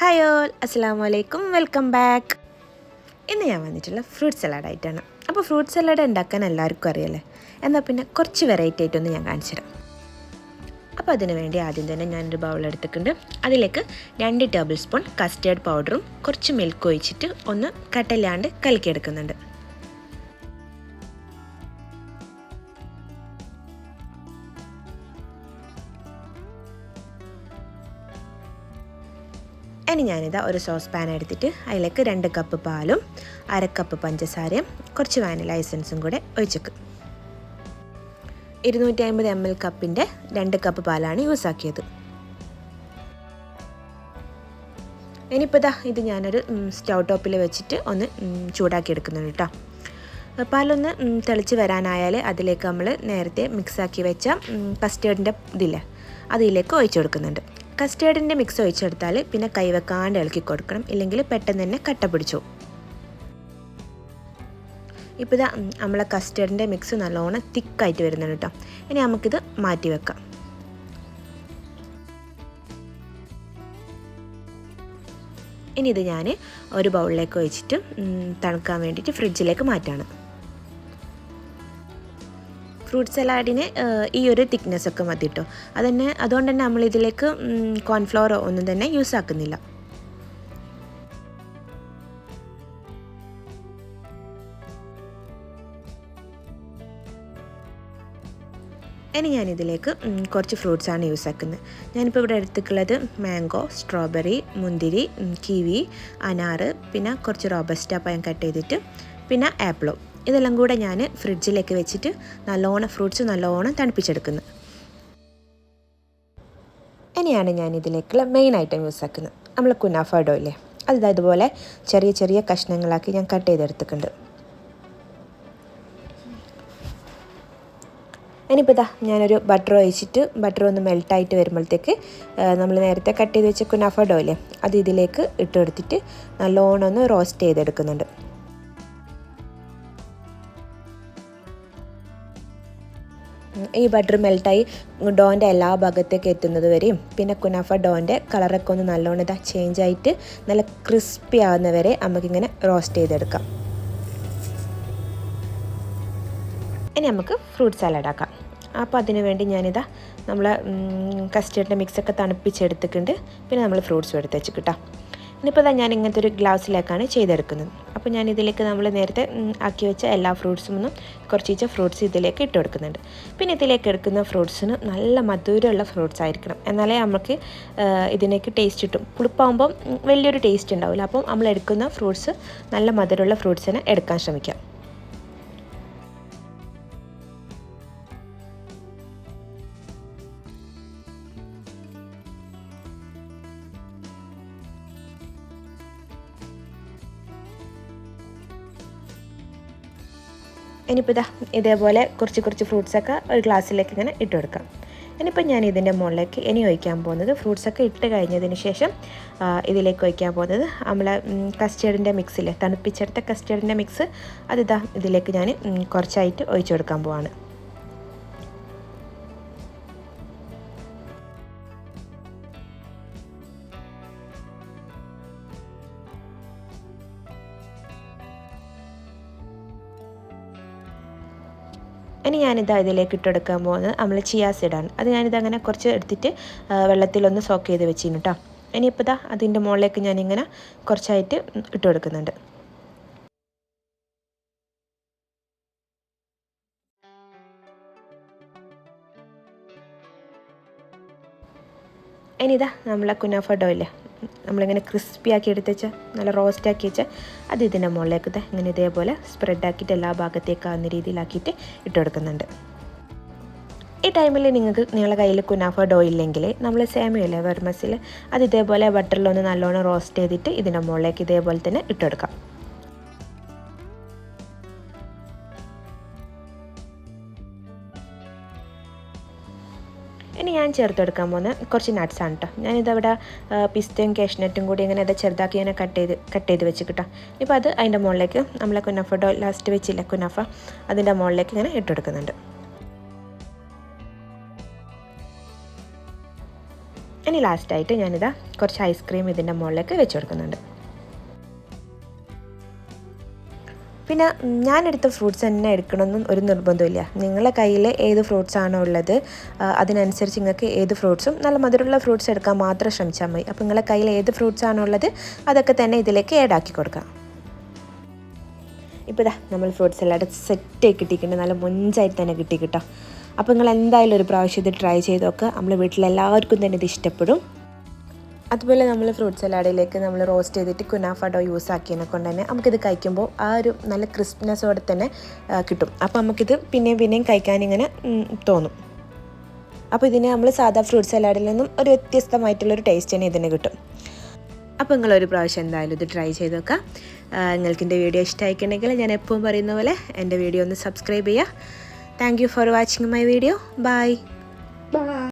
Hi all അസ്സാം വലൈക്കും welcome back ഇന്ന് ഞാൻ വന്നിട്ടുള്ള ഫ്രൂട്ട് സലാഡായിട്ടാണ് അപ്പോൾ ഫ്രൂട്ട് സലാഡ് ഉണ്ടാക്കാൻ എല്ലാവർക്കും അറിയാലേ? എന്നാൽ പിന്നെ കുറച്ച് വെറൈറ്റി ആയിട്ടൊന്ന് ഞാൻ കാണിച്ചു തരാം. അപ്പോൾ അതിന് വേണ്ടി ആദ്യം തന്നെ ഞാനൊരു ബൗൾ എടുത്തിട്ടുണ്ട്. അതിലേക്ക് രണ്ട് ടേബിൾ സ്പൂൺ കസ്റ്റേർഡ് പൗഡറും കുറച്ച് മിൽക്ക് ഒഴിച്ചിട്ട് ഒന്ന് കട്ടല്ലാണ്ട് കലക്കിയെടുക്കുന്നുണ്ട്. ഇനി ഞാനിതാ ഒരു സോസ് പാൻ എടുത്തിട്ട് അതിലേക്ക് രണ്ട് കപ്പ് പാലും അര കപ്പ് പഞ്ചസാരയും കുറച്ച് വാനില എസൻസും കൂടെ ഒഴിച്ചേക്കും. ഇരുന്നൂറ്റി അമ്പത് എം എൽ കപ്പിന്റെ രണ്ട് കപ്പ് പാലാണ് യൂസ് ആക്കിയത്. ഇനിയിപ്പോൾ ഇതാ ഇത് ഞാനൊരു സ്റ്റൗ ടോപ്പിൽ വെച്ചിട്ട് ഒന്ന് ചൂടാക്കി എടുക്കുന്നുണ്ട് കേട്ടോ. പാലൊന്ന് തിളച്ച് വരാനായാൽ അതിലേക്ക് നമ്മൾ നേരത്തെ മിക്സാക്കി വെച്ച കസ്റ്റേർഡിന്റെ ഇതില്ലേ അതിലേക്ക് ഒഴിച്ചു കൊടുക്കുന്നുണ്ട്. കസ്റ്റേർഡിന്റെ മിക്സ് ഒഴിച്ചെടുത്താൽ പിന്നെ കൈവെക്കാണ്ട് ഇളക്കി കൊടുക്കണം. ഇല്ലെങ്കിൽ പെട്ടെന്ന് തന്നെ കട്ട പിടിച്ചു. ഇപ്പോൾ ഇതാ നമ്മളെ കസ്റ്റേർഡിന്റെ മിക്സ് നല്ലോണം തിക്കായിട്ട് വരുന്നുണ്ട് കേട്ടോ. ഇനി നമുക്കിത് മാറ്റി വെക്കാം. ഇനി ഇത് ഞാൻ ഒരു ബൗളിലേക്ക് ഒഴിച്ചിട്ട് തണുക്കാൻ വേണ്ടിയിട്ട് ഫ്രിഡ്ജിലേക്ക് മാറ്റാണ്. ഫ്രൂട്ട് സലാഡിന് ഈ ഒരു തിക്നെസ് ഒക്കെ മതി കേട്ടോ അതന്നെ അതുകൊണ്ട് തന്നെ നമ്മളിതിലേക്ക് കോൺഫ്ലവറോ ഒന്നും തന്നെ യൂസ് ആക്കുന്നില്ല. ഇനി ഞാനിതിലേക്ക് കുറച്ച് ഫ്രൂട്ട്സാണ് യൂസ് ആക്കുന്നത്. ഞാനിപ്പോൾ ഇവിടെ എടുത്തിട്ടുള്ളത് മാംഗോ സ്ട്രോബെറി മുന്തിരി കിവി അനാറ് പിന്നെ കുറച്ച് റോബസ്റ്റ പഴം കട്ട് ചെയ്തിട്ട് പിന്നെ ആപ്പിളും. ഇതെല്ലാം കൂടെ ഞാൻ ഫ്രിഡ്ജിലേക്ക് വെച്ചിട്ട് നല്ലോണം ഫ്രൂട്ട്സ് നല്ലോണം തണുപ്പിച്ചെടുക്കുന്നു. ഇനിയാണ് ഞാൻ ഇതിലേക്കുള്ള മെയിൻ ഐറ്റം യൂസ് ആക്കുന്നത് നമ്മൾ കുനാഫഡോ ഇല്ലേ അത് ഇതുപോലെ ചെറിയ ചെറിയ കഷ്ണങ്ങളാക്കി ഞാൻ കട്ട് ചെയ്തെടുത്തിട്ടുണ്ട്. ഇനിയിപ്പോൾ ഇതാ ഞാനൊരു ബട്ടർ ഒഴിച്ചിട്ട് ബട്ടർ ഒന്ന് മെൽട്ടായിട്ട് വരുമ്പോഴത്തേക്ക് നമ്മൾ നേരത്തെ കട്ട് ചെയ്ത് വെച്ച കുനാഫഡോ ഇല്ലേ അത് ഇതിലേക്ക് ഇട്ട് കൊടുത്തിട്ട് നല്ലോണം ഒന്ന് റോസ്റ്റ് ചെയ്തെടുക്കുന്നുണ്ട്. ഈ ബട്ടർ മെൽട്ടായി ഡോന്റെ എല്ലാ ഭാഗത്തേക്ക് എത്തുന്നത് വരെയും പിന്നെ കുനാഫ ഡോന്റെ കളറൊക്കെ ഒന്ന് നല്ലോണം ഇതാ ചേഞ്ച് ആയിട്ട് നല്ല ക്രിസ്പി ആവുന്നവരെ നമുക്കിങ്ങനെ റോസ്റ്റ് ചെയ്തെടുക്കാം. ഇനി നമുക്ക് ഫ്രൂട്ട് സാലഡ് ആക്കാം. അപ്പോൾ അതിന് വേണ്ടി ഞാനിതാ നമ്മൾ കസ്റ്റേർഡിന്റെ മിക്സൊക്കെ തണുപ്പിച്ചെടുത്തിട്ടുണ്ട്. പിന്നെ നമ്മൾ ഫ്രൂട്ട്സും എടുത്ത് കിട്ടാം ഇനിയിപ്പോൾ ഞാൻ ഇങ്ങനത്തെ ഒരു ഗ്ലാസ്സിലേക്കാണ് ചെയ്തെടുക്കുന്നത്. അപ്പോൾ ഞാൻ ഇതിലേക്ക് നമ്മൾ നേരത്തെ ആക്കി വെച്ച എല്ലാ ഫ്രൂട്ട്സും ഒന്നും കുറച്ച് ഫ്രൂട്ട്സ് ഇതിലേക്ക് ഇട്ട് കൊടുക്കുന്നുണ്ട്. പിന്നെ ഇതിലേക്ക് എടുക്കുന്ന ഫ്രൂട്ട്സിന് നല്ല മധുരമുള്ള ഫ്രൂട്ട്സ് ആയിരിക്കണം. എന്നാലേ നമുക്ക് ഇതിനേക്ക് ടേസ്റ്റ് കിട്ടും. പുളിപ്പാകുമ്പം വലിയൊരു ടേസ്റ്റ് ഉണ്ടാവില്ല അപ്പം നമ്മൾ എടുക്കുന്ന ഫ്രൂട്ട്സ് നല്ല മധുരമുള്ള ഫ്രൂട്ട്സിനെ എടുക്കാൻ ശ്രമിക്കാം. ഇനിയിപ്പോൾ ഇതാ ഇതേപോലെ കുറച്ച് കുറച്ച് ഫ്രൂട്ട്സൊക്കെ ഒരു ഗ്ലാസ്സിലേക്ക് ഇങ്ങനെ ഇട്ട് കൊടുക്കാം. ഇനിയിപ്പോൾ ഞാൻ ഇതിന്റെ മുകളിലേക്ക് ഇനി ഒഴിക്കാൻ പോകുന്നത് ഫ്രൂട്ട്സൊക്കെ ഇട്ട് കഴിഞ്ഞതിന് ശേഷം ഇതിലേക്ക് ഒഴിക്കാൻ പോകുന്നത് നമ്മളെ കസ്റ്റേർഡിന്റെ മിക്സിൽ തണുപ്പിച്ചെടുത്ത കസ്റ്റേർഡിന്റെ മിക്സ് അതിതാ ഇതിലേക്ക് ഞാൻ കുറച്ചായിട്ട് ഒഴിച്ചു കൊടുക്കാൻ പോവാണ്. ഇനി ഞാനിത് ഇതിലേക്ക് ഇട്ടെടുക്കാൻ പോകുന്നത് നമ്മൾ ചിയാ സീഡാണ് അത് ഞാനിത് അങ്ങനെ കുറച്ച് എടുത്തിട്ട് വെള്ളത്തിലൊന്ന് സോക്ക് ചെയ്ത് വെച്ചിരുന്നു കേട്ടോ ഇനിയിപ്പോൾ ഇതാ അതിന്റെ മുകളിലേക്ക് ഞാനിങ്ങനെ കുറച്ചായിട്ട് ഇട്ട് കൊടുക്കുന്നുണ്ട് ഇനിതാ നമ്മളെ കുനാഫ ഡോയില്ലേ നമ്മളിങ്ങനെ ക്രിസ്പി ആക്കി എടുത്തേച്ച് നല്ല റോസ്റ്റ് ആക്കി വെച്ചാൽ അത് ഇതിന്റെ മുകളിലേക്ക് ഇങ്ങനെ ഇതേപോലെ സ്പ്രെഡ് ആക്കിയിട്ട് എല്ലാ ഭാഗത്തേക്ക് ആകുന്ന രീതിയിലാക്കിയിട്ട് ഇട്ട് കൊടുക്കുന്നുണ്ട് ഈ ടൈമിൽ നിങ്ങൾക്ക് നിങ്ങളുടെ കയ്യിൽ കുനാഫ ഡോ ഇല്ലെങ്കിൽ നമ്മൾ സേമിയല്ലേ വെർമസിൽ അത് ഇതേപോലെ ബട്ടറിലൊന്ന് നല്ലോണം റോസ്റ്റ് ചെയ്തിട്ട് ഇതിന്റെ മുകളിലേക്ക് ഇതേപോലെ തന്നെ ഇട്ടെടുക്കാം ഇനി ഞാൻ ചേർത്തെടുക്കാൻ പോകുന്ന കുറച്ച് നട്ട്സാണ് കേട്ടോ ഞാനിതവിടെ പിസ്തയും കാഷ്നട്ടും കൂടി ഇങ്ങനെ ഇത് ചെറുതാക്കി ഇങ്ങനെ കട്ട് ചെയ്ത് കട്ട് ചെയ്ത് വെച്ച് കിട്ടാം ഇപ്പോൾ അത് അതിന്റെ മുകളിലേക്ക് നമ്മളെ കുനഫ ഡോ ലാസ്റ്റ് വെച്ചില്ല കുനഫ അതിന്റെ മുകളിലേക്ക് ഇങ്ങനെ ഇട്ടെടുക്കുന്നുണ്ട് ഇനി ലാസ്റ്റായിട്ട് ഞാനിതാ കുറച്ച് ഐസ്ക്രീം ഇതിന്റെ മുകളിലേക്ക് വെച്ച് കൊടുക്കുന്നുണ്ട്. പിന്നെ ഞാനെടുത്ത ഫ്രൂട്ട്സ് തന്നെ എടുക്കണമെന്നും ഒരു നിർബന്ധമില്ല നിങ്ങളുടെ കയ്യിൽ ഏത് ഫ്രൂട്ട്സ് ആണോ ഉള്ളത് അതിനനുസരിച്ച് നിങ്ങൾക്ക് ഏത് ഫ്രൂട്ട്സും നല്ല മധുരമുള്ള ഫ്രൂട്ട്സ് എടുക്കാൻ മാത്രം ശ്രമിച്ചാൽ മതി. അപ്പോൾ നിങ്ങളുടെ കയ്യിൽ ഏത് ഫ്രൂട്ട്സ് ആണോ ഉള്ളത് അതൊക്കെ തന്നെ ഇതിലേക്ക് ആഡ് ആക്കി കൊടുക്കാം. ഇപ്പോൾ ഇതാ നമ്മൾ ഫ്രൂട്ട്സ് എല്ലാം സെറ്റായി കിട്ടിയിട്ടുണ്ട്. നല്ല മുഞ്ചായി തന്നെ കിട്ടി കേട്ടോ. അപ്പോൾ നിങ്ങൾ എന്തായാലും ഒരു പ്രാവശ്യം ഇത് ട്രൈ ചെയ്ത് നോക്കുക. നമ്മൾ വീട്ടിലെല്ലാവർക്കും തന്നെ ഇത് ഇഷ്ടപ്പെടും. അതുപോലെ നമ്മൾ ഫ്രൂട്ട് സലാഡിലേക്ക് നമ്മൾ റോസ്റ്റ് ചെയ്തിട്ട് കുനാഫാഡോ യൂസ് ആക്കിയതിനെ കൊണ്ട് തന്നെ നമുക്കിത് കഴിക്കുമ്പോൾ ആ ഒരു നല്ല ക്രിസ്പ്നെസ്സോടെ തന്നെ കിട്ടും. അപ്പോൾ നമുക്കിത് പിന്നെയും പിന്നെയും കഴിക്കാൻ ഇങ്ങനെ തോന്നും. അപ്പോൾ ഇതിനെ നമ്മൾ സാധാ ഫ്രൂട്ട് സലാഡിൽ നിന്നും ഒരു വ്യത്യസ്തമായിട്ടുള്ളൊരു ടേസ്റ്റ് തന്നെ ഇതിന് കിട്ടും. അപ്പോൾ നിങ്ങളൊരു പ്രാവശ്യം എന്തായാലും ഇത് ട്രൈ ചെയ്ത് നോക്കാം നിങ്ങൾക്ക് എന്റെ വീഡിയോ ഇഷ്ടമായിട്ടുണ്ടെങ്കിൽ ഞാൻ എപ്പോഴും പറയുന്ന പോലെ എന്റെ വീഡിയോ ഒന്ന് സബ്സ്ക്രൈബ് ചെയ്യുക. Thank you for watching my video bye